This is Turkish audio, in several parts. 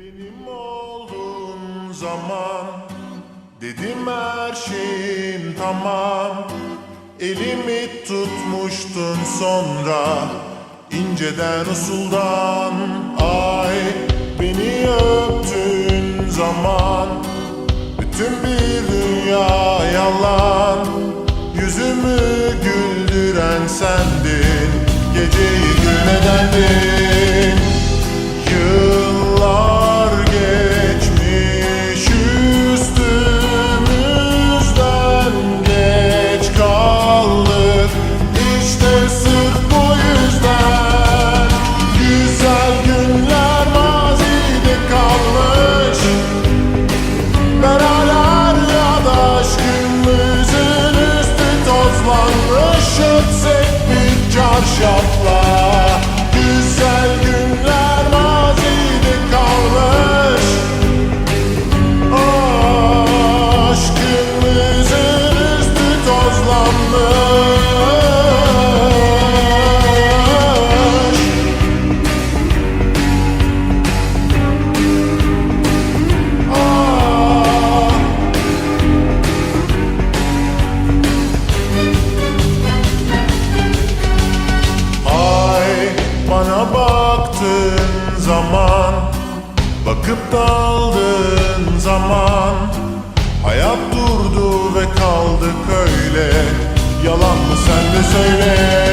Benim olduğun zaman Dedim her şeyim tamam. Elimi tutmuştun sonra inceden usuldan. Ay beni öptüğün zaman Bütün bir dünya yalan. Yüzümü güldüren sendin Geceyi gün edendin bir çarşafla Bakıp daldığın zaman Hayat durdu ve kaldık öyle. Yalan mı sen de söyle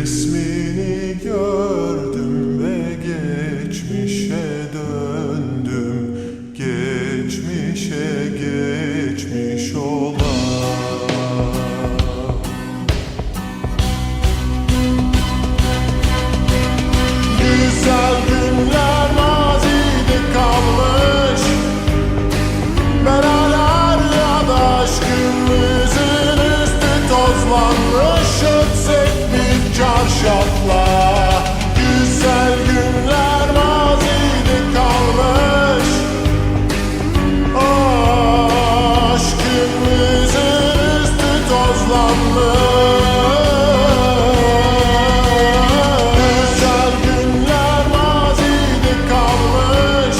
kiss çarşafla Güzel günler mazide kalmış. Aşkımızın üstü tozlanmış. Günler mazide kalmış